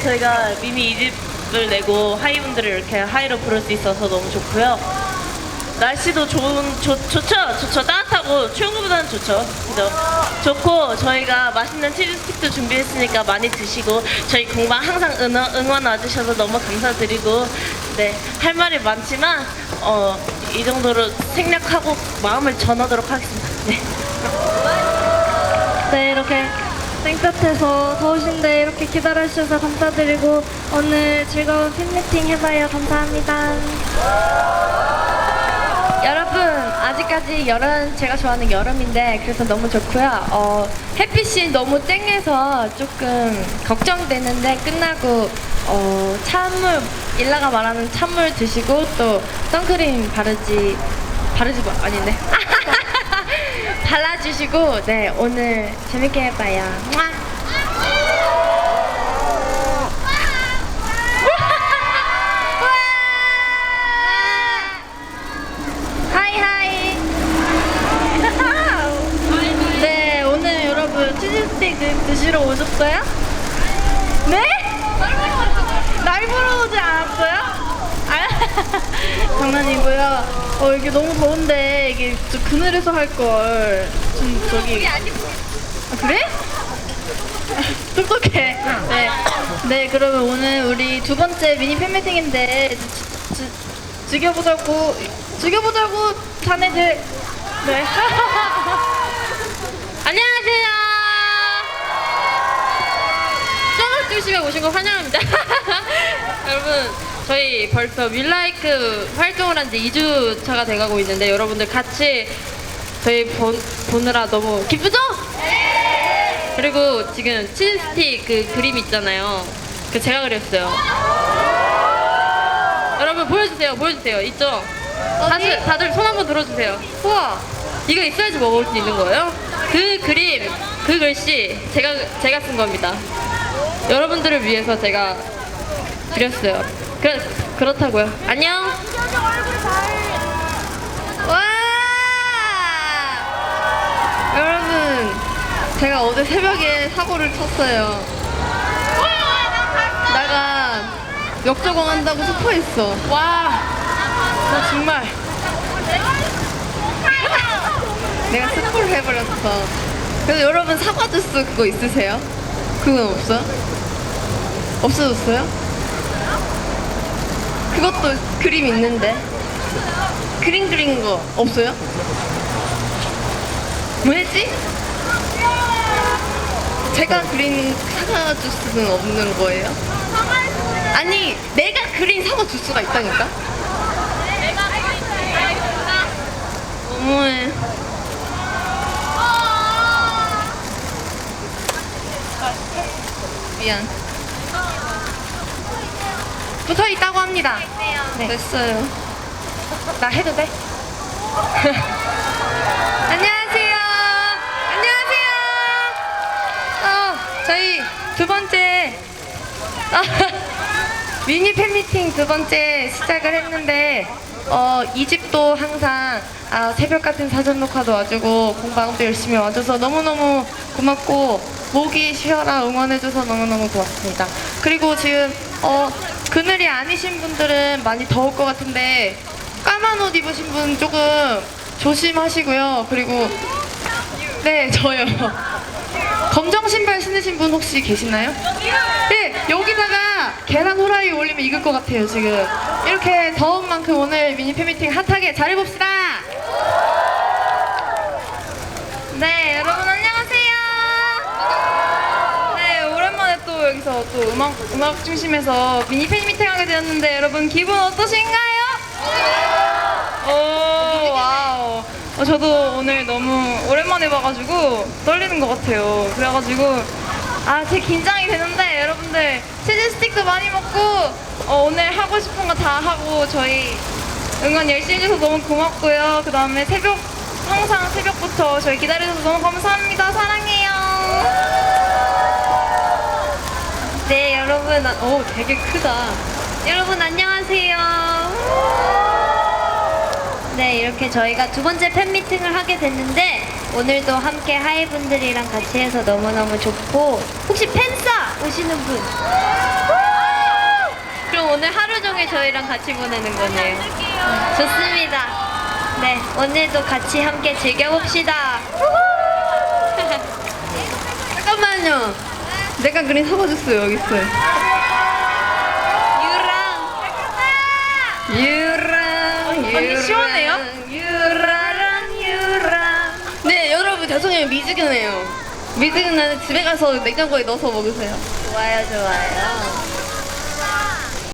저희가 미니 2집을 내고 하이분들을 이렇게 하이로 부를 수 있어서 너무 좋고요. 날씨도 좋은 좋, 좋죠? 좋죠. 따뜻하고 추운 것보다는 좋죠. 그죠? 좋고 저희가 맛있는 치즈 스틱도 준비했으니까 많이 드시고 저희 공방 항상 응원, 응원 와주셔서 너무 감사드리고 네 할 말이 많지만 어 이 정도로 생략하고 마음을 전하도록 하겠습니다. 네. 네, 이렇게 땡볕에서 더우신데 이렇게 기다려주셔서 감사드리고 오늘 즐거운 팬미팅 해봐요. 감사합니다. 여러분 아직까지 여름 제가 좋아하는 여름인데 그래서 너무 좋고요. 어, 햇빛이 너무 쨍해서 조금 걱정되는데 끝나고 어, 찬물 일라가 말하는 찬물 드시고 또 선크림 바르지 바르지 마 아니네 발라주시고 네 오늘 재밌게 해봐요. mua. 하이 하이. 네 오늘 여러분 치즈 스틱 드시러 오셨어요? 네? 날 보러 오지 않았어요? 아, 장난이고요. 어 이게 너무 더운데 이게 좀 그늘에서 할 걸. 좀 저기. 아, 그래? 똑똑해. 네. 네, 그러면 오늘 우리 두 번째 미니 팬미팅인데 지- 지- 즐겨보자고 즐겨보자고 자네들. 네. 안녕하세요. 2시간 오신 거 환영합니다. 여러분, 저희 벌써 윌라이크 활동을 한 지 2주 차가 돼가고 있는데 여러분들 같이 저희 본, 보느라 너무 기쁘죠? 그리고 지금 치즈스틱 그 그림 있잖아요. 그 제가 그렸어요. 여러분 보여주세요, 보여주세요. 있죠? 다들, 다들 손 한번 들어주세요. 우와, 이거 있어야지 먹을 수 있는 거예요? 그 그림, 그 글씨 제가 제가 쓴 겁니다. 여러분들을 위해서 제가 그렸어요. 그 그렇다고요. 안녕. 와! 여러분, 제가 어제 새벽에 사고를 쳤어요. 나가 역조공 한다고 스포했어. 와, 나 정말. 내가 스포를 해버렸어. 그래서 여러분 사과 주스 그거 있으세요? 그건 없어요? 없어졌어요? 그것도 그림 있는데. 그림 그린 거 없어요? 뭐였지? 제가 그린 사과 주스는 없는 거예요? 아니, 내가 그린 사과 주스가 있다니까? 너무해. 미안. 붙어 있다고 합니다. 네. 됐어요. 나 해도 돼? 안녕하세요. 안녕하세요. 어, 저희 두 번째 아, 미니 팬미팅 두 번째 시작을 했는데 어, 이 집도 항상 아, 새벽 같은 사전 녹화도 와주고 공방도 열심히 와줘서 너무너무 고맙고 목이 쉬어라 응원해줘서 너무너무 고맙습니다. 그리고 지금 어, 그늘이 아니신 분들은 많이 더울 것 같은데 까만 옷 입으신 분 조금 조심하시고요. 그리고 네 저요. 검정 신발 신으신 분 혹시 계시나요? 네, 여기다가 계란 후라이 올리면 익을 것 같아요, 지금. 이렇게 더운 만큼 오늘 미니 팬미팅 핫하게 잘해봅시다! 네, 여러분 안녕하세요! 네, 오랜만에 또 여기서 또 음악, 음악 중심에서 미니 팬미팅 하게 되었는데 여러분 기분 어떠신가요? 오, 와우. 어, 저도 오늘 너무 오랜만에 봐가지고 떨리는 것 같아요. 그래가지고 아, 제 긴장이 되는데 여러분들 치즈 스틱도 많이 먹고 어, 오늘 하고 싶은 거 다 하고 저희 응원 열심히 해줘서 너무 고맙고요. 그 다음에 새벽 항상 새벽부터 저희 기다려줘서 너무 감사합니다. 사랑해요. 네, 여러분, 아- 오, 되게 크다. 여러분 안녕하세요. 네, 이렇게 저희가 두 번째 팬미팅을 하게 됐는데 오늘도 함께 하이 분들이랑 같이 해서 너무너무 좋고 혹시 팬싸 오시는 분? 그럼 오늘 하루 종일 저희랑 같이 보내는 거네요. 좋습니다. 네, 오늘도 같이 함께 즐겨봅시다. 잠깐만요. 내가 그린 사과주스 여기 있어요. 유랑 유랑 언니 시원해요? 유라랑 유랑 네 여러분 죄송해요 미지근해요 미지근 나는 집에 가서 냉장고에 넣어서 먹으세요 좋아요, 좋아요.